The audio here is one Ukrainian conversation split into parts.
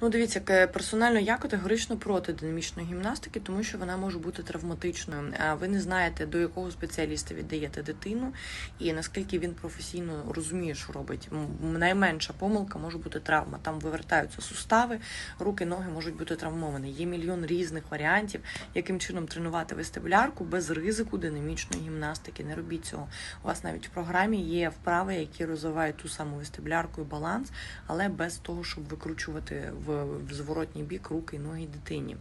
Ну, дивіться, персонально я категорично проти динамічної гімнастики, тому що вона може бути травматичною. Ви не знаєте, до якого спеціаліста віддаєте дитину, і наскільки він професійно розуміє, що робить. Найменша помилка може бути травма. Там вивертаються сустави, руки, ноги можуть бути травмовані. Є мільйон різних варіантів, яким чином тренувати вестибулярку без ризику динамічної гімнастики. Не робіть цього. У вас навіть в програмі є вправи, які розвивають ту саму вестибулярку і баланс, але без того, щоб викручувати в, в зворотній бік руки і ноги дитині.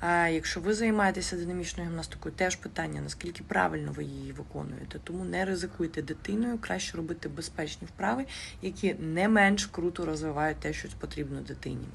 А якщо ви займаєтеся динамічною гімнастикою, теж питання, наскільки правильно ви її виконуєте. Тому не ризикуйте дитиною, краще робити безпечні вправи, які не менш круто розвивають те, що потрібно дитині.